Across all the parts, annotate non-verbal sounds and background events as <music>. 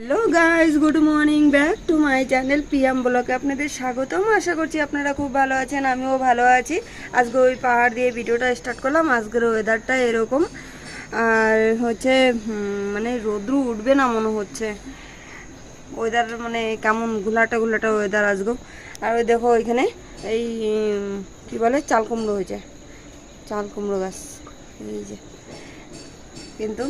Hello guys good morning back to my channel PM ব্লকে আপনাদের স্বাগতম, আশা করছি আপনারা খুব ভালো আছেন, আমিও ভালো আছি। আজকে ওই পাহাড় দিয়ে ভিডিওটা স্টার্ট করলাম, আজকের ওয়েদারটা এরকম। আর হচ্ছে মানে রোদ্রু উঠবে না মনে হচ্ছে। ওয়েদার মানে কেমন ঘোলাটা ঘোলাটা ওয়েদার আজকে। আর ওই দেখো ওইখানে, এই, কি বলে, চাল কুমড়ো হয়েছে। চাল কুমড়ো গাছ, এই যে। কিন্তু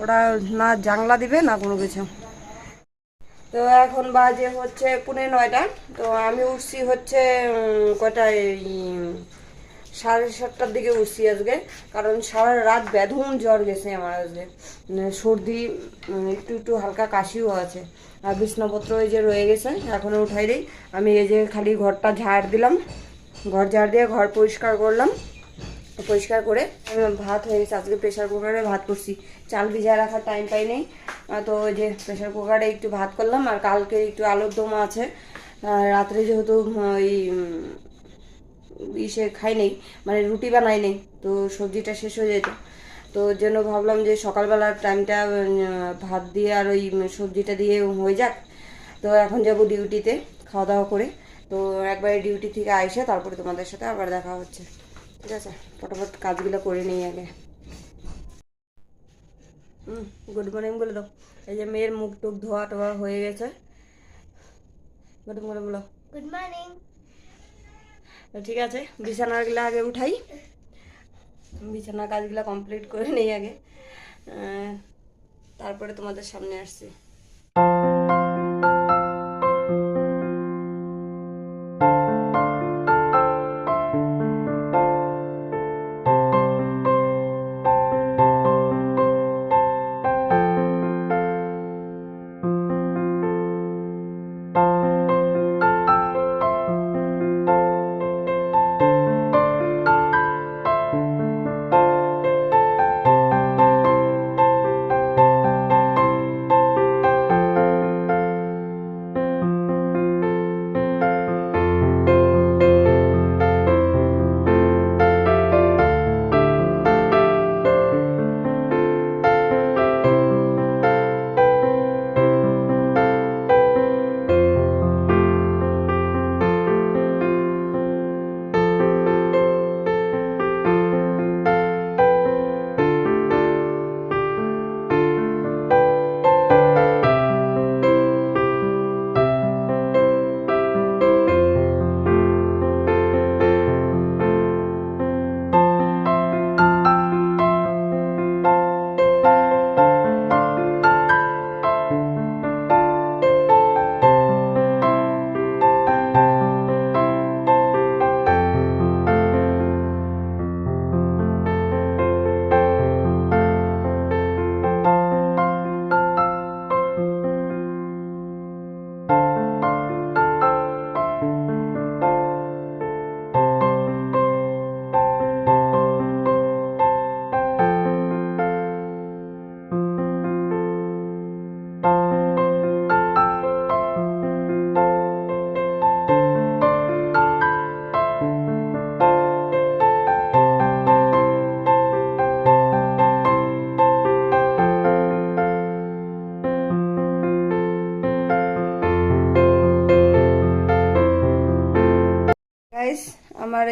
ওরা না জানলা দিবে, না কোনো কিছু। তো এখন বাজে হচ্ছে পুনে নয়টা। তো আমি উঠছি হচ্ছে কটায় সাড়ে সাতটার দিকে উঠছি আজকে। কারণ সারা রাত বেধুম জ্বর গেছে আমার আজকে। মানে সর্দি একটু একটু হালকা কাশিও আছে। আর বিছনাপত্র এই যে রয়ে গেছে, এখনও উঠাই দিই আমি এই যে খালি ঘরটা ঝাড় দিলাম। ঘর ঝাড় দিয়ে ঘর পরিষ্কার করলাম। পরিষ্কার করে আমি ভাত হয়ে গেছে। আজকে প্রেশার কুকারে ভাত করছি। চাল ভিজা রাখার টাইম পাই নেই। তো ওই যে প্রেশার কুকারে একটু ভাত করলাম আর কালকে একটু আলুর দম আছে। রাত্রে যেহেতু ওই ইসে খাই নেই মানে রুটি বানাই নেই, তো সবজিটা শেষ হয়ে যেত। তো জন্য ভাবলাম যে সকালবেলার টাইমটা ভাত দিয়ে আর ওই সবজিটা দিয়ে হয়ে যাক। তো এখন যাব ডিউটিতে খাওয়া দাওয়া করে। তো একবারে ডিউটি থেকে আইসে তারপরে তোমাদের সাথে আবার দেখা হচ্ছে। ঠিক আছে ফটাফট কাজগুলো করে নিই আগে। হুম গুড মর্নিং বলে দাও। এই যে মেয়ের মুখ টুক ধোয়া টোয়া হয়ে গেছে। গুড মর্নিং বলো। গুড মর্নিং ঠিক আছে বিছানাগুলো আগে উঠাই। বিছানা কাজগুলো কমপ্লিট করে নেই আগে। তারপরে তোমাদের সামনে আসছি।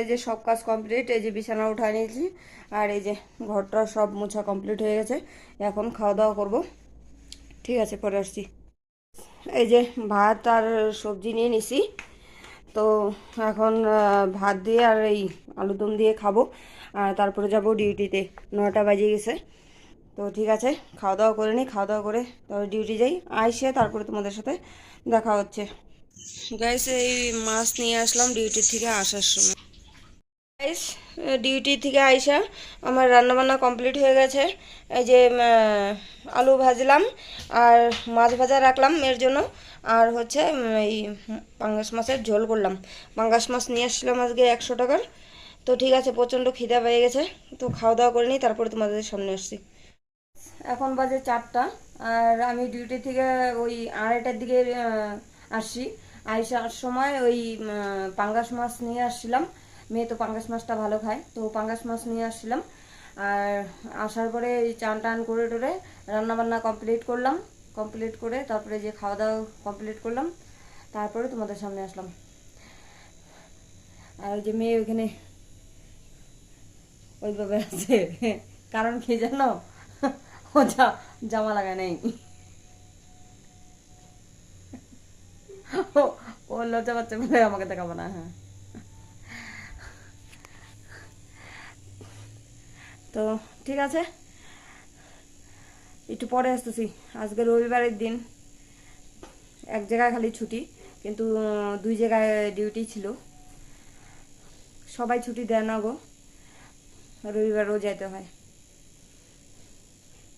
এই যে সব কাজ কমপ্লিট এই যে বিছানা উঠায় নিয়েছি, আর এই যে ঘরটা সব মোছা কমপ্লিট হয়ে গেছে। এখন খাওয়া দাওয়া করব। ঠিক আছে, পরে আসছি। এই যে ভাত আর সবজি নিয়ে নিছি। তো এখন ভাত দিয়ে আর এই আলুদম দিয়ে খাব। আর তারপরে যাব ডিউটিতে। নটা বাজে গেছে। তো ঠিক আছে, খাওয়া দাওয়া করে নিই খাওয়া দাওয়া করে তারপরে ডিউটি যাই। আইসে তারপরে তোমাদের সাথে দেখা হচ্ছে। গাইস এই মাছ নিয়ে আসলাম ডিউটি থেকে আসার সময়। গাইস ডিউটি থেকে আইসা আমার রান্নাবান্না কমপ্লিট হয়ে গেছে। এই যে আলু ভাজলাম আর মাছ ভাজা রাখলাম এর জন্য। আর হচ্ছে এই পাঙ্গাস মাছের ঝোল করলাম। পাঙ্গাস মাছ নিয়ে আসছিলাম আজকে একশো টাকার। তো ঠিক আছে, প্রচণ্ড খিদা পেয়ে গেছে। তো খাওয়া দাওয়া করে নিই, তারপরে তোমাদের সামনে আসছি। এখন বাজে চারটা আর আমি ডিউটি থেকে ওই আড়াইটার দিকে আসছি। আইসার সময় ওই পাঙ্গাস মাছ নিয়ে আসছিলাম। মেয়ে তো পাঙ্গাস মাছটা ভালো খায়। তো পাঙ্গাস মাছ নিয়ে আসছিলাম। আর আসার পরে এই চান টান করে টোরে রান্না বান্না কমপ্লিট করলাম। কমপ্লিট করে তারপরে যে খাওয়া দাওয়া কমপ্লিট করলাম, তারপরে তোমাদের সামনে আসলাম। আর ওই যে মেয়ে ওইখানে ওইভাবে আছে। কারণ কি জানো? ও জামা লাগায় নেই। ও লজ্জা পাচ্ছে বলে আমাকে দেখাবো না হ্যাঁ। তো ঠিক আছে। একটু পরে আসতেছি। আজকে রবিবারের দিন। এক জায়গায় খালি ছুটি, কিন্তু দুই জায়গায় ডিউটি ছিল। সবাই ছুটি দেয় না গো। রবিবারও যেতে হয়।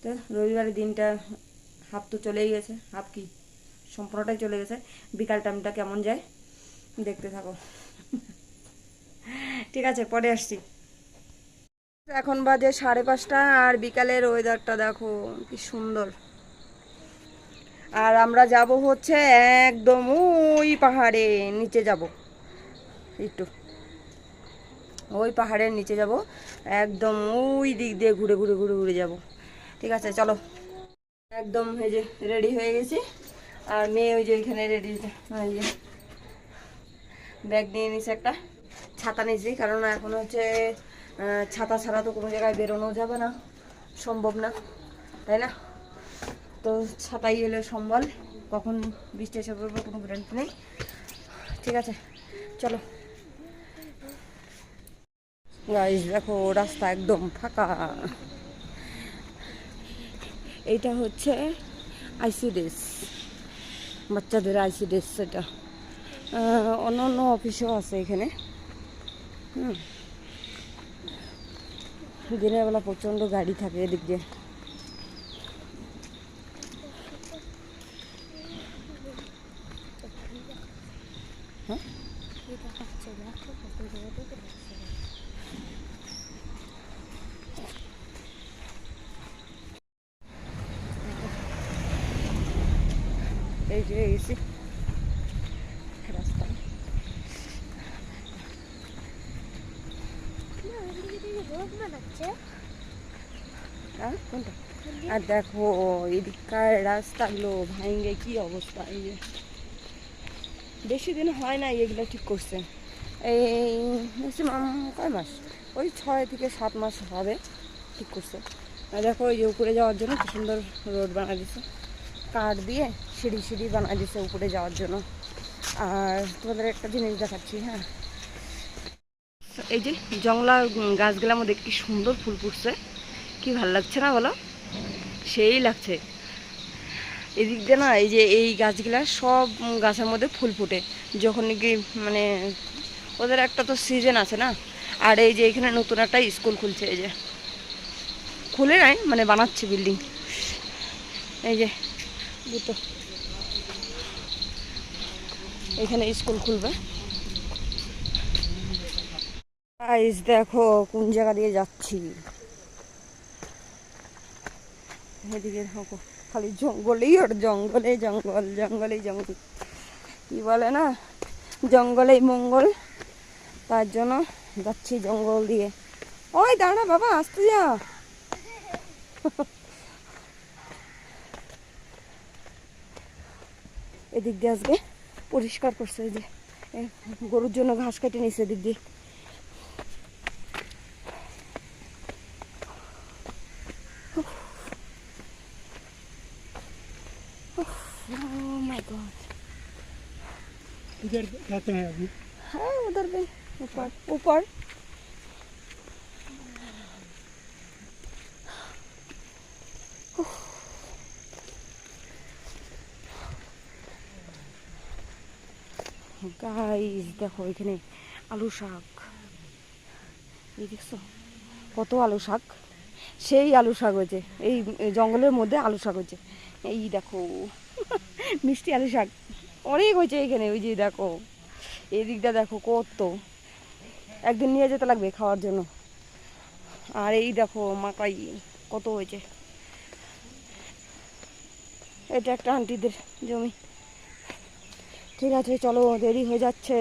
তো রবিবারের দিনটা হাফ তো চলেই গেছে। হাফ কি? সম্পূর্ণটাই চলে গেছে। বিকাল টাইমটা কেমন যায়? দেখতে থাকো। ঠিক আছে, পরে আসছি। এখন বাজে সাড়ে পাঁচটা আর বিকালের ওয়েদারটা দেখো, কি সুন্দর। আর আমরা যাব হচ্ছে একদম ওই পাহাড়ে, নিচে যাব। একটু। ওই পাহাড়ের নিচে যাব, একদম ওই দিক দিয়ে ঘুরে ঘুরে ঘুরে ঘুরে যাব। ঠিক আছে, চলো। একদম এই যে রেডি হয়ে গেছি। আর মেয়ে ওই যে ওইখানে রেডি এই যে ব্যাগ নিয়ে নিছে একটা, ছাতা নিয়েছি। কারণ এখন হচ্ছে ছাতা ছাড়া তো কোনো জায়গায় বেরোনো যাবে না, সম্ভব না, তাই না? তো ছাতাই এলে সম্বল, কখন বৃষ্টি এসে পড়বে কোনো গ্যারান্টি নেই। ঠিক আছে, চলো। দেখো, রাস্তা একদম ফাঁকা। এইটা হচ্ছে আইসিডিএস, বাচ্চাদের আইসিডিএস সেটা অন্য অন্য অফিসও আছে এখানে। হুম। দিনের বেলা প্রচণ্ড গাড়ি থাকে এদিক হ্যাঁ এই যে গেছি রাস্তা আর কোনটা? আর দেখো এদিককার রাস্তাগুলো ভাঙ্গে কি অবস্থা, এই বেশি দিন হয় না এগুলো ঠিক করছে এই ম্যাক্সিমাম কয় মাস? ওই ছয় থেকে সাত মাস হবে ঠিক করছে আর দেখো ওই যে উপরে যাওয়ার জন্য কি সুন্দর রোড বানা দিছে। কাঠ দিয়ে সিঁড়ি সিঁড়ি বানা দিছে উপরে যাওয়ার জন্য। আর তোমাদের একটা জিনিস দেখাচ্ছি হ্যাঁ। এই যে জংলা গাছগুলোর মধ্যে কি সুন্দর ফুল ফুটছে। কি ভালো লাগছে না বলো? সেই লাগছে। এদিক দিয়ে না এই যে এই গাছগুলা সব গাছের মধ্যে ফুল ফুটে। যখন নাকি মানে ওদের একটা তো সিজন আছে না। আর এই যে এখানে নতুন একটা স্কুল খুলছে এই যে। খুলে নাই মানে বানাচ্ছে বিল্ডিং এই যে দুটো। এখানে স্কুল খুলবে। গাইস দেখো কোন জায়গা দিয়ে যাচ্ছি। এদিকে দেখো, খালি জঙ্গলেই আর জঙ্গলে, জঙ্গল, জঙ্গলেই জঙ্গল। কি বলে না? জঙ্গলেই মঙ্গল। তার জন্য যাচ্ছি জঙ্গল দিয়ে। ওই দাঁড়া বাবা, আসতে যা। এদিক দিয়ে আজকে পরিষ্কার করছে যে গরুর জন্য ঘাস কেটে নিছে এদিক দিয়ে। Oh my god. इधर जाते हैं अभी हाँ उधर भी ऊपर ऊपर গাইস দেখো এখানে আলু শাক এই দেখছো কত আলু শাক সেই আলু শাক হয়েছে এই জঙ্গলের মধ্যে আলু শাক হয়েছে এই দেখো মিষ্টি আলু শাক। অনেক হয়েছে এখানে, ওই যে দেখো এই দিকটা দেখো কত। একদিন নিয়ে যেতে লাগবে খাওয়ার জন্য। আর এই দেখো মাকাই, কত হয়েছে। এটা একটা আন্টিদের জমি। ঠিক আছে, চলো, দেরি হয়ে যাচ্ছে।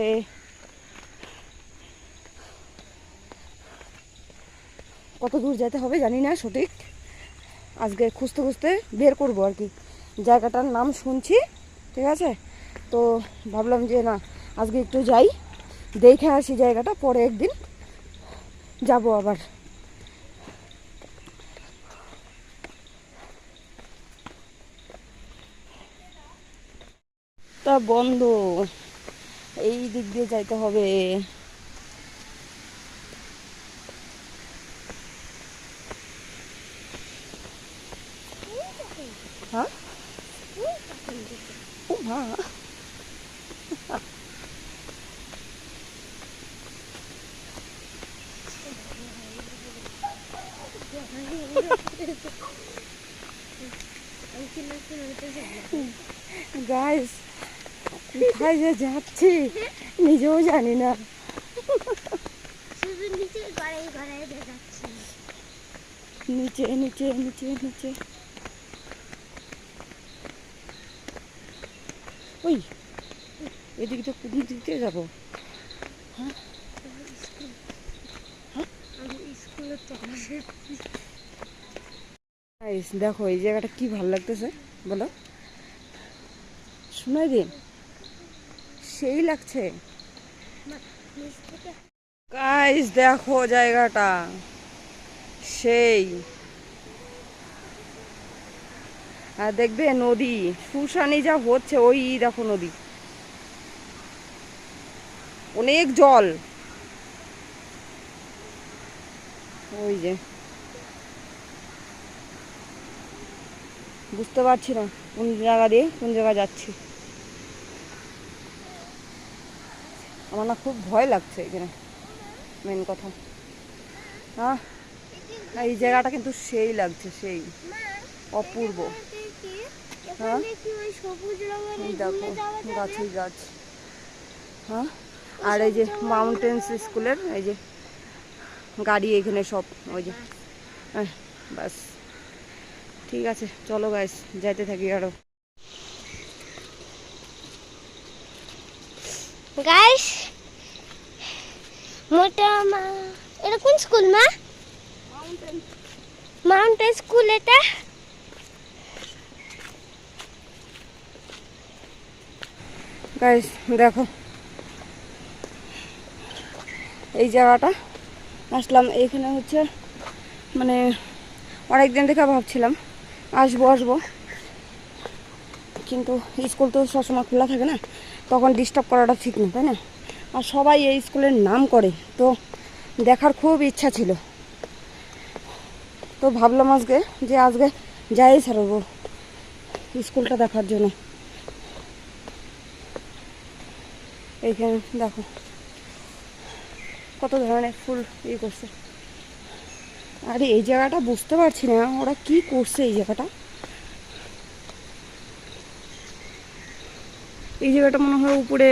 কত দূর যেতে হবে জানি না সঠিক। আজকে খুঁজতে খুঁজতে বের করব আর কি। জায়গাটার নাম শুনছি, ঠিক আছে? তো ভাবলাম যে না, আজকে একটু যাই, দেখে আসি জায়গাটা, পরে একদিন যাব আবার। তা বন্ধ, এই দিক দিয়ে যাইতে হবে। ও মা গাইস কোথায় যে যাচ্ছি নিজেও জানি না। শুধু নিচে গড়াই গড়াই দেখাচ্ছে। নিচে নিচে নিচে নিচে ওই এদিকে তো কোন দিক দিয়ে যাব দেখো, এই জায়গাটা কি ভালো লাগতেছে, বলো? শোনাই দিন। সেই লাগছে। গাইস দেখো জায়গাটা। সেই। আর দেখবে নদী সুসানি যা হচ্ছে, ওই দেখো নদী। অনেক জল। ওই যে। বুঝতে পারছি না কোন জায়গা দিয়ে কোন জায়গা যাচ্ছি। আমার না খুব ভয় লাগছে এখানে। মেন কথা। হ্যাঁ এই জায়গাটা কিন্তু সেই লাগছে, সেই অপূর্ব। হ্যাঁ? দেখো? গাছই গাছ। হ্যাঁ? আর এই যে মাউন্টেন্স স্কুলের এই যে গাড়ি এখানে সব ওই যে হ্যাঁ বাস। ঠিক আছে চলো গাইস যাইতে থাকি আরও। গাইস মোটা মা এটা কোন স্কুল মা? মাউন্টেন স্কুল এটা? গাইস দেখো এই জায়গাটা। আসলাম এইখানে হচ্ছে মানে অনেক দিন থেকে ভাবছিলাম, আসব আসব। কিন্তু স্কুল তো সবসময় খোলা থাকে না, তখন ডিস্টার্ব করাটা ঠিক না, তাই না? আর সবাই এই স্কুলের নাম করে, তো দেখার খুব ইচ্ছা ছিল। তো ভাবলাম আজকে যে আজকে যাই ছাড়বো স্কুলটা দেখার জন্য। এইখানে, দেখো। কত ধরনের ফুল ইয়ে করছে। আরে, এই জায়গাটা বুঝতে পারছি না, ওরা কি করছে এই জায়গাটা? এই জায়গাটা মনে হয় উপরে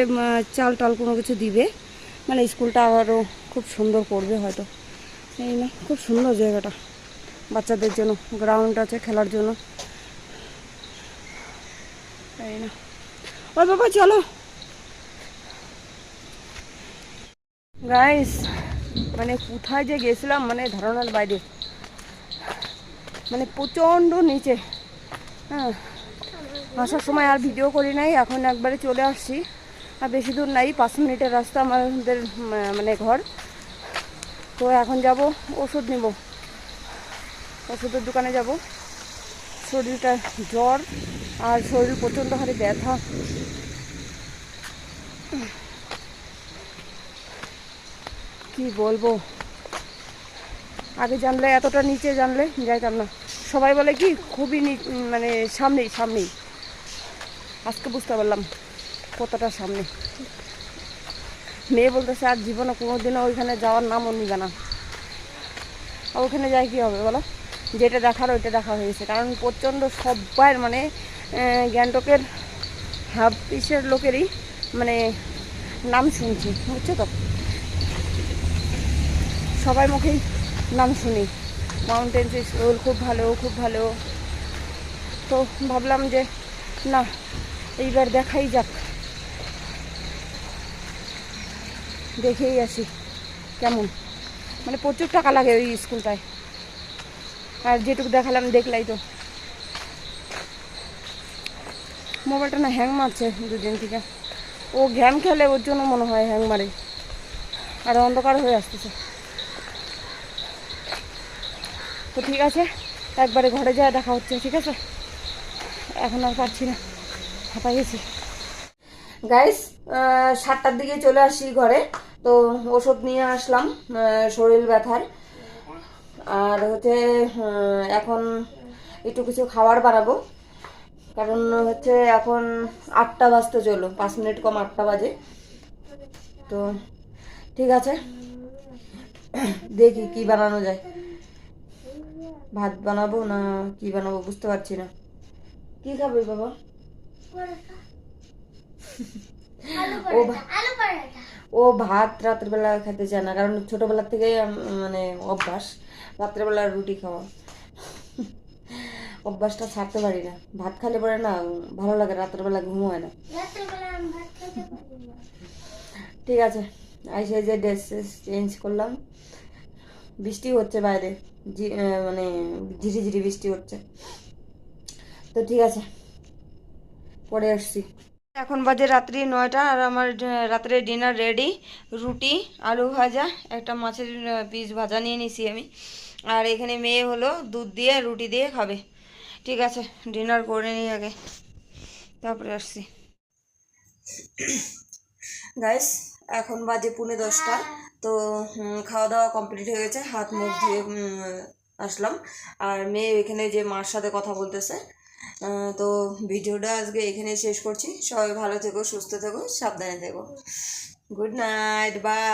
চাল টাল কোনো কিছু দিবে। মানে স্কুলটা আরও খুব সুন্দর করবে হয়তো। এই না, খুব সুন্দর জায়গাটা। বাচ্চাদের জন্য গ্রাউন্ড আছে খেলার জন্য। এই না। ওই বাবা, চলো। গাইস মানে কোথায় যে গেছিলাম মানে ধারণার বাইরে। মানে প্রচণ্ড নিচে। হ্যাঁ আসার সময় আর ভিডিও করি নাই, এখন একবারে চলে আসছি। আর বেশি দূর নাই, পাঁচ মিনিটের রাস্তা আমাদের মানে ঘর। তো এখন যাব, ওষুধ নিব। ওষুধের দোকানে যাব। শরীরটা জ্বর, আর শরীর প্রচণ্ড হারে ব্যথা। কি বলব? আগে জানলে, এতটা নিচে জানলে, যাইতাম না। সবাই বলে কি, খুবই মানে সামনেই সামনেই। আজকে বুঝতে পারলাম, কতটা সামনে। মেয়ে বলতেছে, আর জীবনে কোনোদিনও ওইখানে যাওয়ার নামও নিবে না। আর ওখানে যাই কি হবে বলো? যেটা দেখার, ওইটা দেখা হয়েছে কারণ প্রচণ্ড সব্বার মানে গ্যাংটকের হাফ পিসের লোকেরই মানে নাম শুনছি, বুঝছ তো? সবাই মুখেই নাম শুনি। মাউন্টেন্স স্কুল খুব ভালো খুব ভালো। তো ভাবলাম যে, না, এইবার দেখাই যাক। দেখেই আসি কেমন। মানে প্রচুর টাকা লাগে ওই স্কুলটায়। আর যেটুকু দেখালাম, দেখলাই তো। মোবাইলটা না হ্যাং মারছে দুদিন থেকে। ও গেম খেলে ওর জন্য মনে হয় হ্যাং মারে। আর অন্ধকার হয়ে আসতেছে। তো ঠিক আছে, একবারে ঘরে যায় দেখা হচ্ছে, ঠিক আছে? এখন আর পারছি না হাঁপাই গেছি। গাইস সাতটার দিকে চলে আসি ঘরে, তো ওষুধ নিয়ে আসলাম শরীর ব্যথার। আর হচ্ছে এখন একটু কিছু খাবার বানাবো, কারণ হচ্ছে এখন আটটা বাজতে চলো পাঁচ মিনিট কম আটটা বাজে। তো ঠিক আছে, দেখি কি বানানো যায়। ভাত বানাবো না কি বানাবো বুঝতে পারছি না। কি খাবে বাবা? <laughs> ও ও ভাত রাত্রেবেলা খেতে চায় না কারণ ছোটবেলা থেকে মানে অভ্যাস রাত্রেবেলা রুটি খাওয়া। অভ্যাসটা ছাড়তে পারি না। ভাত খেলে পরে না ভালো লাগে রাত্রেবেলা ঘুম হয় না। ঠিক আছে আইসে যে ড্রেস চেঞ্জ করলাম। বৃষ্টি হচ্ছে বাইরে। মানে ঝিরিঝিরি বৃষ্টি হচ্ছে। তো ঠিক আছে, পরে আসছি। এখন বাজে রাত্রি নয়টা আর আমার রাত্রে ডিনার রেডি রুটি, আলু ভাজা, একটা মাছের পিস ভাজা নিয়ে নিছি আমি। আর এখানে মেয়ে হলো দুধ দিয়ে, রুটি দিয়ে খাবে। ঠিক আছে ডিনার করে নিই আগে। তারপরে আসছি। <coughs> গাইস এখন বাজে পুনে দশটা। তো খাওয়া দাওয়া কমপ্লিট হয়ে গেছে হাত মুখ ধুয়ে আসলাম। আর মেয়ে এখানে যে মার সাথে কথা বলতেছে তো ভিডিওটা আজকে এখানে শেষ করছি। সবাই ভালো থেকো সুস্থ থেকো সাবধানে থেকো। Good night bye.